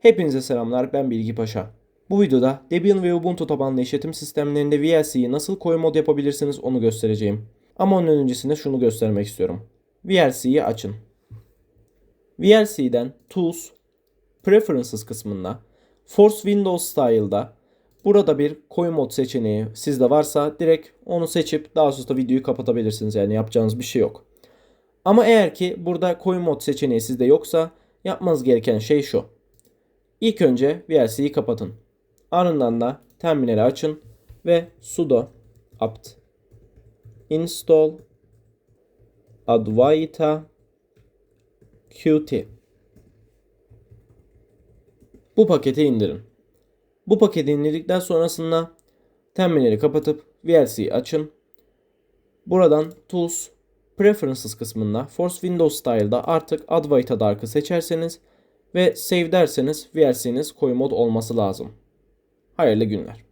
Hepinize selamlar ben Bilgi Paşa. Bu videoda Debian ve Ubuntu tabanlı işletim sistemlerinde VLC'yi nasıl koyu mod yapabilirsiniz onu göstereceğim. Ama onun öncesinde şunu göstermek istiyorum. VLC'yi açın. VLC'den Tools, Preferences kısmında Force Windows Style'da burada bir koyu mod seçeneği sizde varsa direkt onu seçip daha sonra videoyu kapatabilirsiniz. Yani yapacağınız bir şey yok. Ama eğer ki burada koyu mod seçeneği sizde yoksa yapmanız gereken şey şu. İlk önce VLC'yi kapatın. Ardından da terminali açın ve sudo apt install advaita qt bu paketi indirin. Bu paketi indirdikten sonrasında terminali kapatıp VLC'yi açın. Buradan Tools Preferences kısmında Force Windows Style'da artık Advaita Dark'ı seçerseniz ve Save derseniz VLC'niz koyu mod olması lazım. Hayırlı günler.